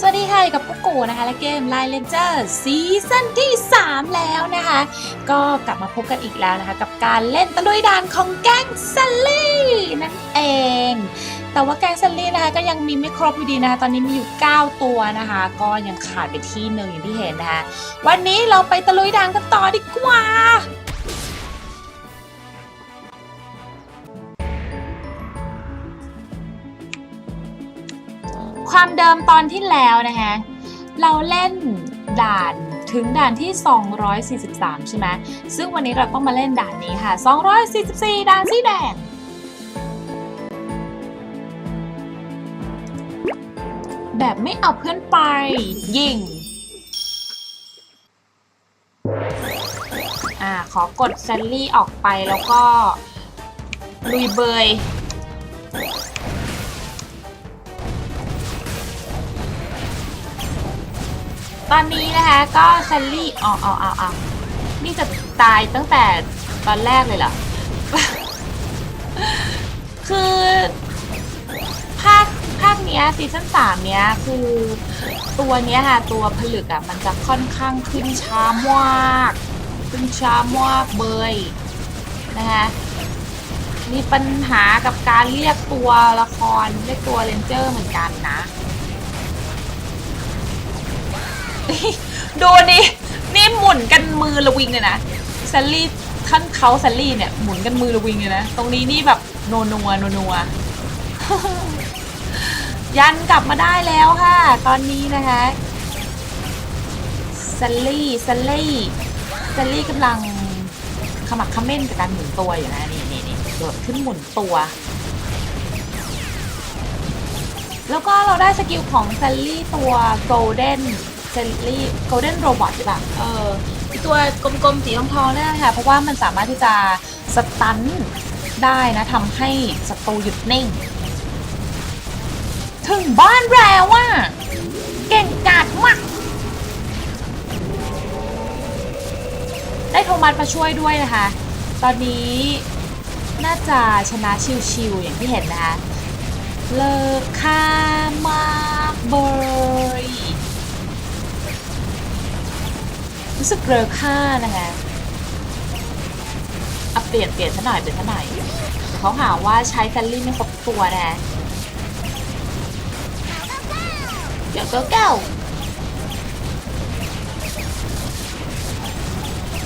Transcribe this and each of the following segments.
สวัสดีค่ะอยู่กับกุ๊กกูนะคะ และเกม Line Ranger ซีซั่นที่ 3 แล้วนะคะ ก็กลับมาพบกันอีกแล้วนะคะ กับการเล่นตะลุยด่านของแก๊งซัลลี่นั่นเอง แต่ว่าแก๊งซัลลี่นะคะก็ยังมีไม่ครบอยู่ดีนะคะ ตอนนี้มีอยู่ 9 ตัวนะคะ ก็ยังขาดไปที่หนึ่งอย่างที่เห็นนะคะ วันนี้เราไปตะลุยด่านกันต่อดีกว่า ความเดิมตอนที่แล้วนะคะเราเล่นด่านถึงด่านที่ 243 ใช่ไหมซึ่งวันนี้เราต้องมาเล่นด่านนี้ค่ะ 244 ด่านสีแดง แบบไม่เอาเพื่อนไป ยิง อ่า ขอกดแซลลี่ออกไปแล้วก็ลุยเบย ตอนนี้นะคะก็แซลลี่อ๋ออ๋ออ๋ออ๋อนี่จะตายตั้งแต่ตอนแรกเลยเหรอ คือภาคภาคเนี้ยซีซั่นสามเนี้ยคือตัวเนี้ยค่ะตัวผลึกอะมันจะค่อนข้างขึ้นช้ามากขึ้นช้ามากเบยนะคะมีปัญหากับการเรียกตัวละครเรียกตัวเรนเจอร์เหมือนกันนะ ดูนี่นี่หมุนกันมือระวิงเลยนะแซลลี่ท่านเขาแซลลี่เนี่ยหมุนกันมือระวิงเลยนะ ตรงนี้นี่แบบโนนัวโนนัวยันกลับมาได้แล้วค่ะ ตอนนี้นะคะแซลลี่แซลลี่แซลลี่กำลังขมักขม้นกับการหมุนตัวอยู่นะนี่นี่นี่โดดขึ้นหมุนตัว แล้วก็เราได้สกิลของแซลลี่ตัว golden แซลลี่ golden robot ใช่ปะเออไอ้ตัวกลมๆสีทองทองๆเนี่ยค่ะ เพราะว่ามันสามารถที่จะสตันได้นะทำให้ศัตรูหยุดนิ่ง ถึงบ้านแล้วว่ะ เก่งกาจมาก ได้โทมัสมาช่วยด้วยนะคะ ตอนนี้น่าจะชนะชิวๆอย่างที่เห็นนะคะ เลิกค่ามากเบย รู้สึกเลิกค่านะคะเอาเปลี่ยนเปลี่ยนซะหน่อยเปลี่ยนซะหน่อยเขาหาว่าใช้แซลลี่ไม่ครบตัวนะเดี๋ยวเก้าเก้า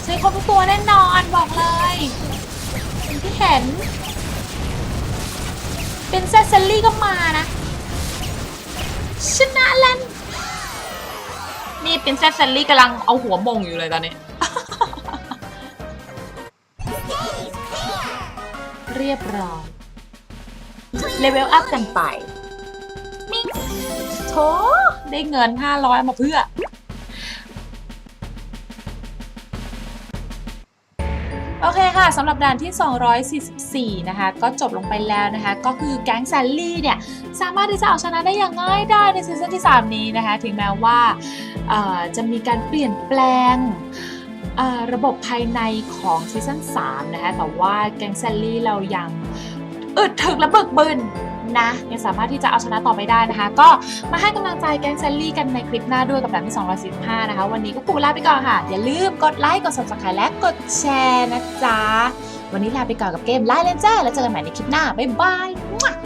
ใช้ครบตัวแน่นอนบอกเลยที่เห็น เป็นเซซลลี่ก็มานะ ชนะแลน นี่เป็นเซซลลี่กำลังเอาหัวมงอยู่เลยตอนนี้ เรียบร้อยเลเวลอัพกันไปมิงโถได้เงิน 500 มาเพื่อ โอเคค่ะสำหรับด่านที่ 244 นะคะ ก็จบลงไปแล้วนะคะ ก็คือแก๊งแซลลี่เนี่ย สามารถที่จะเอาชนะได้อย่างง่ายได้ในซีซั่นที่ 3 นี้นะคะ ถึงแม้ว่าจะมีการเปลี่ยนแปลงระบบภายในของซีซั่น3นะคะ แต่ว่าแก๊งแซลลี่เรายังอึดถึกและเบิกบึน นะยังสามารถที่จะเอาชนะต่อไปได้นะคะ ก็มาให้กำลังใจแก๊งแซลลี่กันในคลิปหน้าด้วยกับแบบที่245 นะคะ วันนี้ก็ปูลาไปก่อนค่ะ อย่าลืมกดไลค์ กด subscribe และกดแชร์นะจ๊ะ วันนี้ลาไปก่อนกับเกมไลน์เลนเจอร์แล้วเจอกันใหม่ในคลิปหน้า บ๊ายบาย